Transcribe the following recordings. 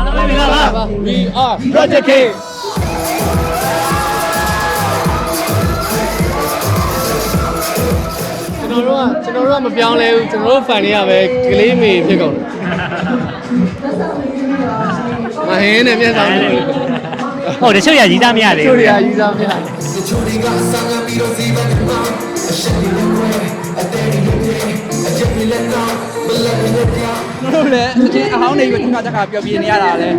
အားလုံးပဲမင်္ဂလာပါ We are Project K ကျွန်တော်တို့ကကျွန်တော်တို့ကမပြောင်းလဲဘူးကျွန်တော်တို့ fan တွေကပဲကလေးမေဖြစ်ကုန်တယ်မဟင်းနဲ့မျက်စောင်းလို့ဟုတ်တယ်ချုပ်ရကြီးသားမရသေးချိုဘူးရီယာကြီးစားမရ တို့လည်းအချင်းအဟောင်းနေပြီးခဏတခါပြောပြနေရတာလဲ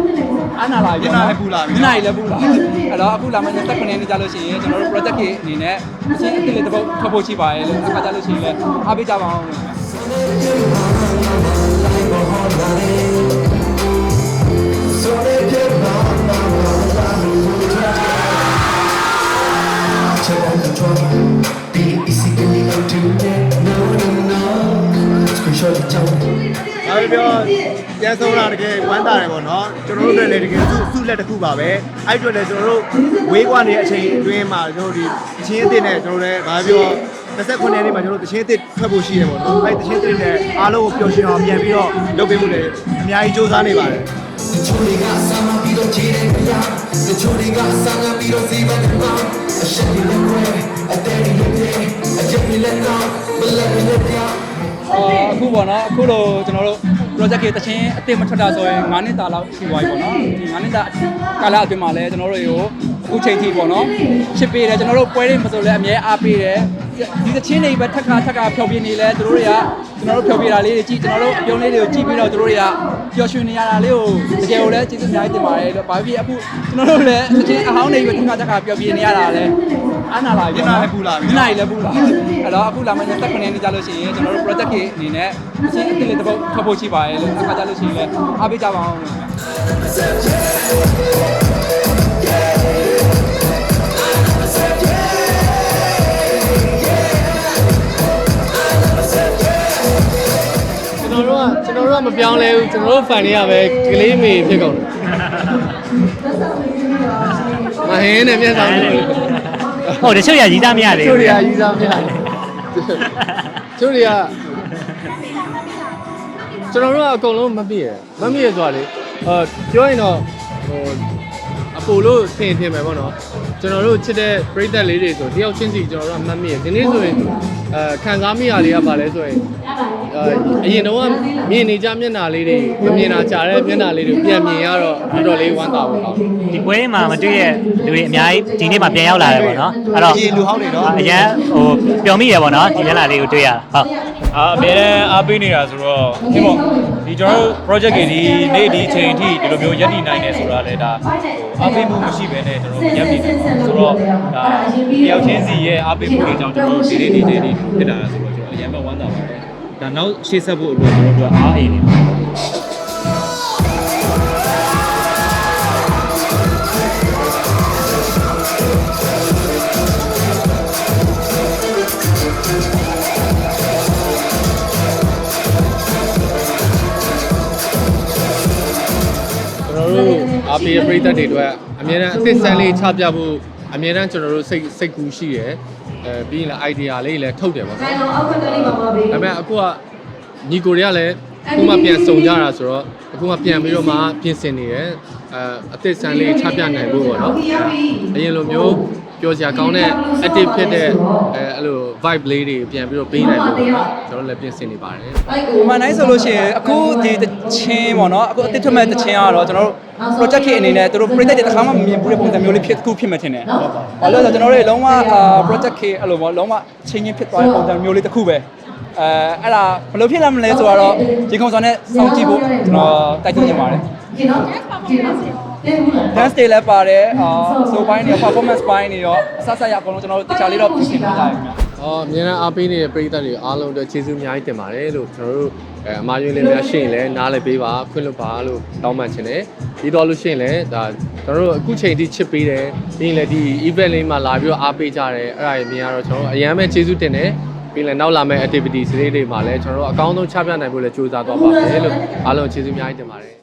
အနာလာပြီမျက်နှာလည်းပူလာပြီမျက်နှာလည်းပူလာအဲ့တော့အခုလာမယ့်29ရက်နေ့ကြာလို့ရှိရင်ကျွန်တော်တို့ project ကြီးအနေနဲ့အချင်းအစ်လေးတစ်ပုတ်ထွက်ဖို့ရှိပါရဲ့လို့အခါကြာလို့ရှိရင်လည်းအားပေးကြပါအောင်လို့ Be easy, can you go to it? No, no, no. Screenshot the jump. ဒါပေပြောပြန်ဆုံးလာတကယ်ဝမ်းသာတယ်ပေါ့နော်ကျွန်တော်တို့လည်းတကယ်စုစုလက်တစ်ခုပါပဲအဲ့အတွက်လည်းကျွန်တော်တို့ဝေးကွာနေတဲ့အချိန်အတွင်းမှာကျွန်တော်တို့ဒီတချင်းအစ်စ်နဲ့ကျွန်တော်လည်းဘာပြော29ရက်နေ့မှာကျွန်တော်တို့တချင်းအစ်စ်ထွက်ဖို့ရှိတယ်ပေါ့နော်အဲ့တချင်းအစ်စ်နဲ့အားလုံးကိုပျော်ရွှင်အောင်ပြန်ပြီးတော့လုပ်ပေးဖို့လည်းအများကြီးစူးစမ်းနေပါတယ် The choriga sama pido chire ya. The choriga sama pido siva de ma. A shady ပေါ့နော်အခုလိုကျွန်တော်တို့ project ကြီးတချင်းအစ်စ်မထွက်တာဆိုရင်9နှစ်တာလောက်ရှိသွားပြီပေါ့နော်ဒီ9နှစ်တာကာလအတွင်းမှာလည်းကျွန်တော်တို့တွေကိုအခုချိန်ထိပေါ့နော်ချစ်ပေးတယ်ကျွန်တော်တို့ပွဲတွေမဆိုလည်းအမြဲအားပေးတယ်ဒီတချင်းတွေပဲထက်ခါထက်ခါဖျော်ပြနေလဲသူတို့တွေကကျွန်တော်တို့ဖျော်ပြတာလေးတွေကြည့်ကျွန်တော်တို့အပြုံးလေးတွေကိုကြည့်ပြီးတော့သူတို့တွေကပျော်ရွှင်နေရတာလေးကိုတကယ်ကိုလည်းကျေးဇူးအများကြီးတင်ပါတယ်လို့ဘာဖြစ်အခုကျွန်တော်တို့လည်းတချင်းအဟောင်းတွေပဲထက်ခါထက်ခါပျော်ပြနေရတာလဲ အနာလာပြီမျက်နှာလည်းပူလာပြီမျက်နှာလည်းပူလာအဲ့တော့အခုလာမယ့်29ရက်နေ့ကြာလို့ရှိရင်ကျွန်တော်တို့ project ကြီးအနေနဲ့အချင်းအစ်စ်လေးတစ်ပုတ်ထွက်ဖို့ရှိပါရဲ့လို့အခါကြလို့ရှိရင်လည်းအားပေးကြပါအောင်လို့ကျွန်တော်တို့ကကျွန်တော်တို့ကမပြောင်းလဲဘူးကျွန်တော်တို့ fan တွေကပဲကလေးမေဖြစ်ကုန်တယ်မဟင်းနဲ့မျက်စောင်းလို့ ဟုတ်တယ်ချုပ်ရကြီးသားမရသေးချိုဘူးရီယာကြီးစားမရချိုရီယာကျွန်တော်တို့ကအကုန်လုံးမပြည့်ရမပြည့်ဆိုတာလေအာပြောရင်တော့ဟိုအ ပိုလို့ထင်ထင်ပဲပေါ့နော်ကျွန်တော်တို့ချစ်တဲ့ပရိသတ်လေးတွေဆိုတယောက်ချင်းစီကျွန်တော်တို့ကမတ်မိရဒီနေ့ဆိုရင်အဲခံစားမိရလေးကပါလဲဆိုရင်အဲအရင်တော့မြင်နေကြမျက်နှာလေးတွေမမြင်တာကြားတဲ့မျက်နှာလေးတွေပြန်မြင်ရတော့တော်တော်လေးဝမ်းသာပါတော့ဒီပွဲမှာမတွေ့ရဲ့လူတွေအများကြီးဒီနေ့မှပြန်ရောက်လာတယ်ပေါ့နော်အဲ့တော့ဒီလူဟောင်းတွေနော်အရန်ဟိုပျော်မိရပေါ့နော်ဒီမျက်နှာလေးကိုတွေ့ရတာဟုတ်အာအများနဲ့အားပေးနေတာဆိုတော့ဒီပေါ့ ဒီကျွန်တော်တို့ project ကြီးဒီနေ့ဒီအချိန်အထိဒီလိုမျိုးရပ်တည်နိုင်နေဆိုတာလေဒါဟိုအားပေးမှုမရှိဘဲနဲ့ကျွန်တော်တို့ရပ်တည်နေပါဆိုတော့ဒါတယောက်ချင်းစီရဲ့အားပေးမှုတွေကြောင့်ကျွန်တော်တို့ဒီနေ့ဒီနေ့ဒီဖြစ်တာဆိုတော့ကျွန်တော်အရင်မှဝမ်းသာပါတယ်ဒါနောက်ရှေ့ဆက်ဖို့အတွက်ကျွန်တော်တို့အားအင်းနေပါကျွန် အားပေးတဲ့ပရိသတ်တွေအတွက်အများအားအသစ်ဆန်းလေးချပြဖို့အများအားကျွန်တော်တို့စိတ်စိတ်ကူးရှိရယ်အဲပြီးရင်လည်း idea လေးလည်းထုတ်တယ်ပေါ့နော်ဒါပေမဲ့အခုကညီကိုတွေကလည်းအခုမှပြန်စုံကြတာဆိုတော့အခုမှပြန်ပြီးတော့မှပြင်ဆင်နေရယ်အဲအသစ်ဆန်းလေးချပြနိုင်ဖို့ပေါ့နော်အရင်လိုမျိုး ပြောစရာကောင်းတဲ့ active ဖြစ်တဲ့အဲအဲ့လို vibe လေးတွေပြန်ပြီးတော့ပေးနိုင်ဖို့ပေါ့နော်ကျွန်တော်တို့လည်းပြင်ဆင်နေပါတယ်။မှန်တိုင်းဆိုလို့ရှိရင်အခုဒီတချင်းပေါ့နော်အခုအတစ်ထွက်မဲ့တချင်းကတော့ကျွန်တော်တို့ project ကြီးအနေနဲ့သူတို့ project တွေတစ်ခါမှမမြင်ဘူးတဲ့ပုံစံမျိုးလေးဖြစ်တစ်ခုဖြစ်မှထင်တယ်။ဘာလို့လဲဆိုတော့ကျွန်တော်တို့လုံးဝအာ project ကြီးအဲ့လိုပေါ့လုံးဝချင်းချင်းဖြစ်သွားတဲ့ပုံစံမျိုးလေးတစ်ခုပဲ။အဲအဲ့ဒါဘယ်လိုဖြစ်လာမလဲဆိုတော့ဒီကုံစောနဲ့စောင့်ကြည့်ဖို့ကျွန်တော်တိုက်တွန်းနေပါတယ်။ dance တွေလည်းပါတယ်အာ so ပိုင်းတွေ performance ပိုင်းတွေရောအဆက်ဆက်ရအကုန်လုံးကျွန်တော်တို့တခြားလေးတော့ပြင်ဆင်ထားကြရခင်ဗျာ။အော်အများနဲ့အားပေးနေတဲ့ပရိသတ်တွေအားလုံးအတွက်ကျေးဇူးအများကြီးတင်ပါတယ်လို့ကျွန်တော်တို့အဲအမားရွေးလေးများရှိရင်လည်းနားလည်းပေးပါခွင့်လွှတ်ပါလို့တောင်းပန်ချင်တယ်ပြီးတော့လို့ရှိရင်လည်းဒါကျွန်တော်တို့အခုချိန်ထိချစ်ပေးတယ်ပြီးရင်လည်းဒီ event လေးမှာလာပြီးတော့အားပေးကြတယ်အဲ့ဒါကြီးမြင်ရတော့ကျွန်တော်တို့အရန်ပဲကျေးဇူးတင်တယ်ပြီးရင်လည်းနောက်လာမယ့် activity တွေတွေမှာလည်းကျွန်တော်တို့အကောင်းဆုံးချပြနိုင်ဖို့လည်းကြိုးစားသွားပါမယ်လို့အားလုံးကျေးဇူးအများကြီးတင်ပါတယ်